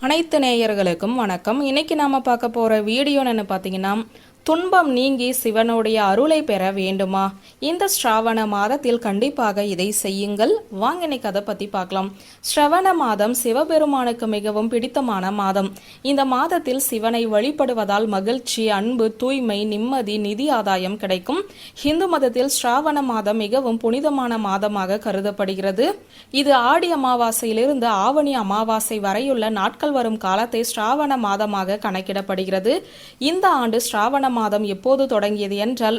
அனைத்து நேயர்களுக்கும் வணக்கம். இன்னைக்கு நாம பார்க்க போற வீடியோன்னு பார்த்தீங்கன்னா துன்பம் நீங்கி சிவனுடைய அருளை பெற வேண்டுமா? இந்த ஸ்ராவண மாதத்தில் கண்டிப்பாக இதை செய்யுங்கள். வாங்க இன்னைக்கு அதை பத்தி பார்க்கலாம். ஸ்ரவண மாதம் சிவபெருமானுக்கு மிகவும் பிடித்தமான மாதம். இந்த மாதத்தில் சிவனை வழிபடுவதால் மகிழ்ச்சி அன்பு தூய்மை நிம்மதி நிதி ஆதாயம் கிடைக்கும். இந்து மதத்தில் ஸ்ராவண மாதம் மிகவும் புனிதமான மாதமாக கருதப்படுகிறது. இது ஆடி அமாவாசையிலிருந்து ஆவணி அமாவாசை வரையுள்ள நாட்கள் வரும் காலத்தை ஸ்ராவண மாதமாக கணக்கிடப்படுகிறது. இந்த ஆண்டு ஸ்ராவண மாதம் எப்போது தொடங்கியது என்றால்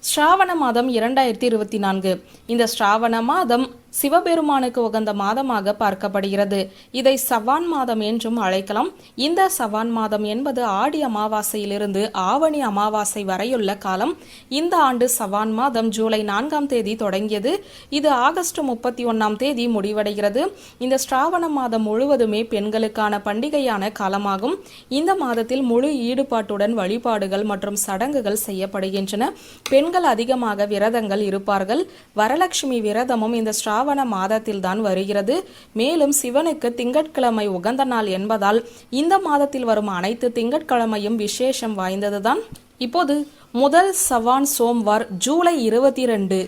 ஸ்ராவண மாதம் இரண்டாயிரத்தி இருபத்தி நான்கு. இந்த ஸ்ராவண மாதம் சிவபெருமானுக்கு உகந்த மாதமாக பார்க்கப்படுகிறது. இதை சவான் மாதம் என்றும் அழைக்கலாம். இந்த சவான் மாதம் என்பது ஆடி அமாவாசையிலிருந்து ஆவணி அமாவாசை வரையுள்ள காலம். இந்த ஆண்டு சவான் மாதம் ஜூலை நான்காம் தேதி தொடங்கியது. இது ஆகஸ்ட் முப்பத்தி ஒன்னாம் தேதி முடிவடைகிறது. இந்த ஸ்ராவண மாதம் முழுவதுமே பெண்களுக்கான பண்டிகையான காலமாகும். இந்த மாதத்தில் முழு ஈடுபாட்டுடன் வழிபாடுகள் மற்றும் சடங்குகள் செய்யப்படுகின்றன. பெண்கள் அதிகமாக விரதங்கள் இருப்பார்கள். வரலட்சுமி விரதமும் இந்த ஸ்ரா ஸ்ராவண மாதத்தில்தான் வருகிறது. மேலும் சிவனுக்கு திங்கட்கிழமை உகந்த நாள் என்பதால் இந்த மாதத்தில் வரும் அனைத்து திங்கட்கிழமையும் விசேஷம் வாய்ந்ததுதான். இப்போது முதல் சவான் சோம்வார் ஜூலை இருபத்தி ரெண்டு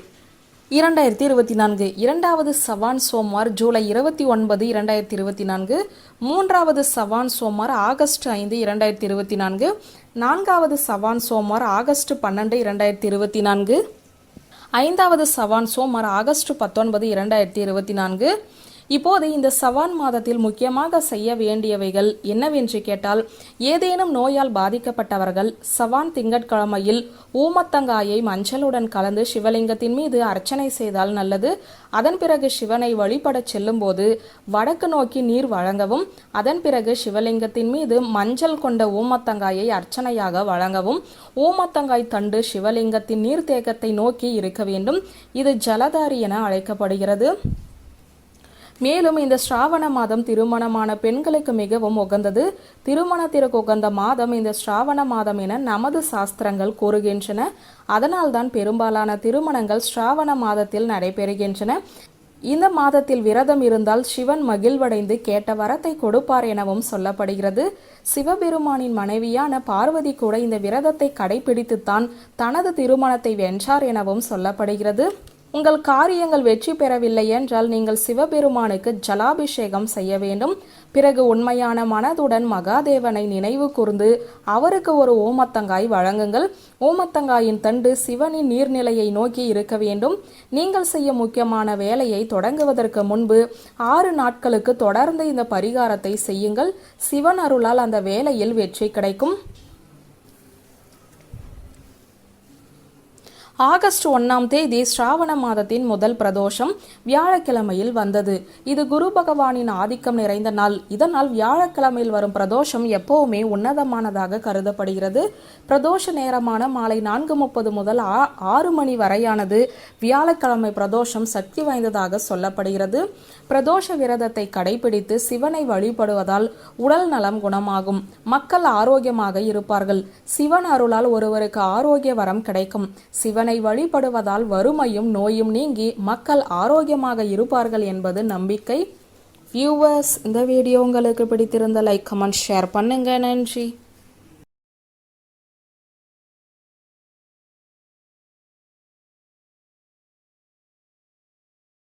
இரண்டாயிரத்தி இருபத்தி நான்கு இரண்டாவது சவான் சோம்வார் ஜூலை இருபத்தி ஒன்பது இரண்டாயிரத்தி இருபத்தி நான்கு மூன்றாவது சவான் சோமார் ஆகஸ்ட் ஐந்து இரண்டாயிரத்தி இருபத்தி நான்கு நான்காவது சவான் சோமார் ஆகஸ்ட் பன்னெண்டு இரண்டாயிரத்தி இருபத்தி நான்கு ஐந்தாவது சவான் சோமார் ஆகஸ்ட் பத்தொன்பது இரண்டாயிரத்தி இருபத்தி நான்கு. இப்போது இந்த சவான் மாதத்தில் முக்கியமாக செய்ய வேண்டியவைகள் என்னவென்று கேட்டால் ஏதேனும் நோயால் பாதிக்கப்பட்டவர்கள் சவான் திங்கட்கிழமையில் ஊமத்தங்காயை மஞ்சளுடன் கலந்து சிவலிங்கத்தின் மீது அர்ச்சனை செய்தால் நல்லது. அதன் பிறகு சிவனை வழிபடச் செல்லும்போது வடக்கு நோக்கி நீர் வழங்கவும் அதன் பிறகு சிவலிங்கத்தின் மீது மஞ்சள் கொண்ட ஊமத்தங்காயை அர்ச்சனையாக வழங்கவும் ஊமத்தங்காய் தண்டு சிவலிங்கத்தின் நீர்த்தேக்கத்தை நோக்கி இருக்க வேண்டும். இது ஜலதாரி என அழைக்கப்படுகிறது. மேலும் இந்த ஸ்ராவண மாதம் திருமணமான பெண்களுக்கு மிகவும் உகந்தது. திருமணத்திற்கு உகந்த மாதம் இந்த ஸ்ராவண மாதம் என நமது சாஸ்திரங்கள் கூறுகின்றன. அதனால்தான் பெரும்பாலான திருமணங்கள் ஸ்ராவண மாதத்தில் நடைபெறுகின்றன. இந்த மாதத்தில் விரதம் இருந்தால் சிவன் மகிழ்வடைந்து கேட்ட வரத்தை கொடுப்பார் எனவும் சொல்லப்படுகிறது. சிவபெருமானின் மனைவியான பார்வதி கூட இந்த விரதத்தை கடைபிடித்துத்தான் தனது திருமணத்தை வென்றார் எனவும் சொல்லப்படுகிறது. உங்கள் காரியங்கள் வெற்றி பெறவில்லை என்றால் நீங்கள் சிவபெருமானுக்கு ஜலாபிஷேகம் செய்ய வேண்டும். பிறகு உண்மையான மனதுடன் மகாதேவனை நினைவு கூர்ந்து அவருக்கு ஒரு ஓமத்தங்காய் வழங்குங்கள். ஓமத்தங்காயின் தண்டு சிவனின் நீர்நிலையை நோக்கி இருக்க வேண்டும். நீங்கள் செய்ய முக்கியமான வேலையை தொடங்குவதற்கு முன்பு ஆறு நாட்களுக்கு தொடர்ந்து இந்த பரிகாரத்தை செய்யுங்கள். சிவன் அருளால் அந்த வேலையில் வெற்றி கிடைக்கும். ஆகஸ்ட் ஒன்னாம் தேதி ஸ்ராவண மாதத்தின் முதல் பிரதோஷம் வியாழக்கிழமையில் வந்தது. இது குரு பகவானின் ஆதிக்கம் நிறைந்த நாள். இதனால் வியாழக்கிழமையில் வரும் பிரதோஷம் எப்பவுமே உன்னதமானதாக கருதப்படுகிறது. பிரதோஷ நேரமான மாலை நான்கு முப்பது முதல் ஆறு மணி வரையானது வியாழக்கிழமை பிரதோஷம் சக்தி வாய்ந்ததாக சொல்லப்படுகிறது. பிரதோஷ விரதத்தை கடைபிடித்து சிவனை வழிபடுவதால் உடல் நலம் குணமாகும். மக்கள் ஆரோக்கியமாக இருப்பார்கள். சிவன் அருளால் ஒருவருக்கு ஆரோக்கிய வரம் கிடைக்கும். சிவனை வழிபடுவதால் வறுமையும் நோயும் நீங்கி மக்கள் ஆரோக்கியமாக இருப்பார்கள் என்பது நம்பிக்கை. வியூவர்ஸ் இந்த வீடியோ உங்களுக்கு பிடித்திருந்த லைக் கமெண்ட் ஷேர் பண்ணுங்க. நன்றி.